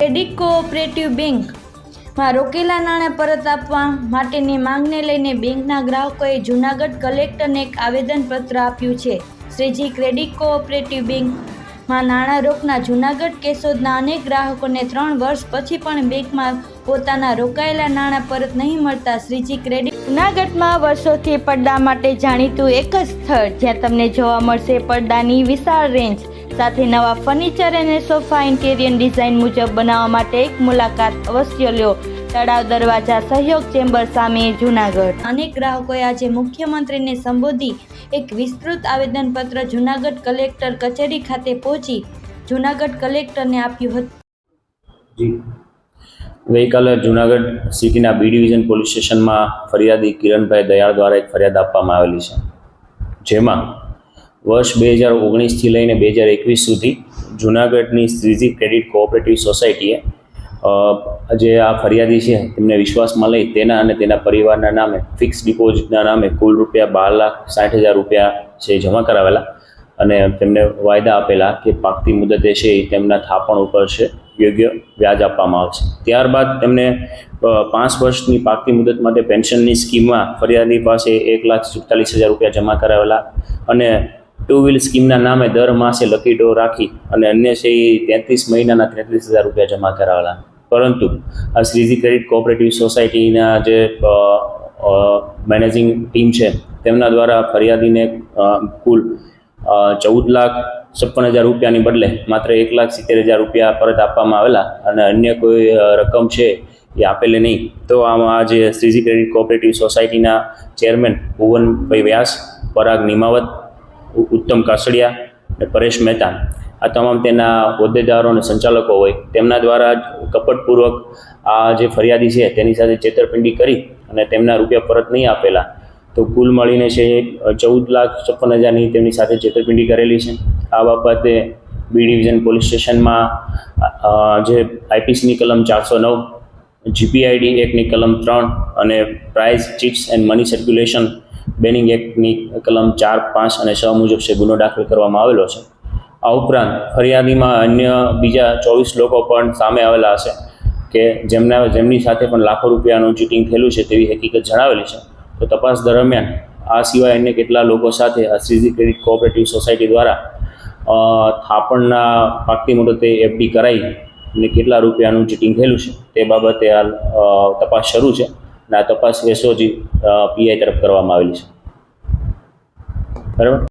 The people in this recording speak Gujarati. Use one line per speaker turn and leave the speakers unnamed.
ક્રેડિટ કોઓપરેટિવ બેંકમાં રોકેલા નાણાં પરત આપવા માટેની માંગને લઈને બેંકના ગ્રાહકોએ જૂનાગઢ કલેક્ટરને એક આવેદનપત્ર આપ્યું છે. શ્રીજી ક્રેડિટ કોઓપરેટિવ બેંકમાં નાણાં રોકના જૂનાગઢ કેશોદના અનેક ગ્રાહકોને ત્રણ વર્ષ પછી પણ બેંકમાં પોતાના રોકાયેલા નાણાં પરત નહીં મળતા શ્રીજી ક્રેડિટ જૂનાગઢમાં વર્ષોથી પડદા માટે જાણીતું એક જ સ્થળ જ્યાં તમને જોવા મળશે પડદાની વિશાળ રેન્જ સાથે નવા ફર્નિચર અને સોફા ઇન્ટેરિયર ડિઝાઇન મુજબ બનાવવા માટે એક મુલાકાત અવશ્ય લ્યો તળાવ દરવાજા સહયોગ ચેમ્બર સામે જૂનાગઢ. અનેક ગ્રાહકોએ આજે મુખ્યમંત્રીને સંબોધી એક વિસ્તૃત આવેદનપત્ર જૂનાગઢ કલેક્ટર કચેરી ખાતે પહોંચી જૂનાગઢ કલેક્ટરને આપ્યું હતું.
જી. ગઈકાલે જુનાગઢ સિટીના બી ડિવિઝન પોલીસ સ્ટેશનમાં ફરિયાદી કિરણભાઈ દયાળ દ્વારા એક ફરિયાદ આપવામાં આવેલી છે. જેમાં વર્ષ બે હજાર ઓગણીસથી લઈને બે હજાર એકવીસ સુધી જુનાગઢની શ્રીજી ક્રેડિટ કોઓપરેટિવ સોસાયટીએ જે આ ફરિયાદી છે, તેમને વિશ્વાસમાં લઈ તેના અને તેના પરિવારના નામે, ફિક્સ ડિપોઝિટના નામે કુલ રૂપિયા બાર લાખ સાઠ હજાર રૂપિયા છે જમા કરાવેલા અને તેમને વાયદા આપેલા કે પાકતી મુદતે છે એ તેમના થાપણ ઉપર છે, યોગ્ય વ્યાજ આપવામાં આવશે. ત્યારબાદ તેમને પાંચ વર્ષની પાકતી મુદત માટે પેન્શનની સ્કીમમાં ફરિયાદી પાસે એક લાખ સુડતાલીસ હજાર રૂપિયા જમા કરાવેલા અને ટુ વ્હીલ સ્કીમના નામે દર માસે લકી ડો રાખી અને અન્ય છે એ તેત્રીસ મહિનાના તેત્રીસ હજાર રૂપિયા જમા કરાવેલા. પરંતુ આ શ્રીજી ક્રેડિટ કોઓપરેટિવ સોસાયટીના જે મેનેજિંગ ટીમ છે, તેમના દ્વારા ફરિયાદીને કુલ ચૌદ લાખ છપ્પન હજાર રૂપિયાની બદલે માત્ર એક લાખ સિત્તેર હજાર રૂપિયા પરત આપવામાં આવેલા અને અન્ય કોઈ રકમ છે એ આપેલી નહીં. તો આમાં આ જે શ્રીજી ક્રેડિટ કોઓપરેટિવ સોસાયટીના ચેરમેન ભુવનભાઈ વ્યાસ, પરાગ નિમાવત ઉત્તમ કાસડિયા અને પરેશ મહેતા. આ તમામ તેના હોદ્દેદારો અને સંચાલકો હોય. તેમના દ્વારા કપટપૂર્વક આ જે ફરિયાદી છે, તેની સાથે છેતરપિંડી કરી અને તેમના રૂપિયા પરત નહીં આપેલા. તો કુલ મળીને છે, ચૌદ લાખ છપ્પન હજારની તેમની સાથે છેતરપિંડી કરેલી છે. આ બાબતે બી ડિવિઝન પોલીસ સ્ટેશનમાં જે આઈપીસીની કલમ ચારસો નવ, જીપીઆઈડી એકની કલમ ત્રણ અને prize, chits and money circulation banning એક્ટની કલમ ચાર, પાંચ અને છ મુજબ છે, ગુનો દાખલ કરવામાં આવેલો છે. આ ઉપરાંત ફરિયાદીમાં અન્ય બીજા ચોવીસ લોકો પણ સામે આવેલા હશે કે જેમના, જેમની સાથે પણ લાખો રૂપિયાનું ચીટિંગ થયેલું છે તેવી હકીકત જણાવેલી છે. તો તપાસ દરમિયાન આ સિવાય અન્ય કેટલા લોકો સાથે શ્રીજી ક્રેડિટ કોઓપરેટિવ સોસાયટી દ્વારા થાપણના પાકતી મુદતે એફડી કરાઈ અને કેટલા રૂપિયાનું ચીટિંગ થયેલું છે તે બાબતે હાલ તપાસ શરૂ છે. આ તપાસ એસઓજી પીઆઈ તરફ કરવામાં આવેલી છે. બરાબર?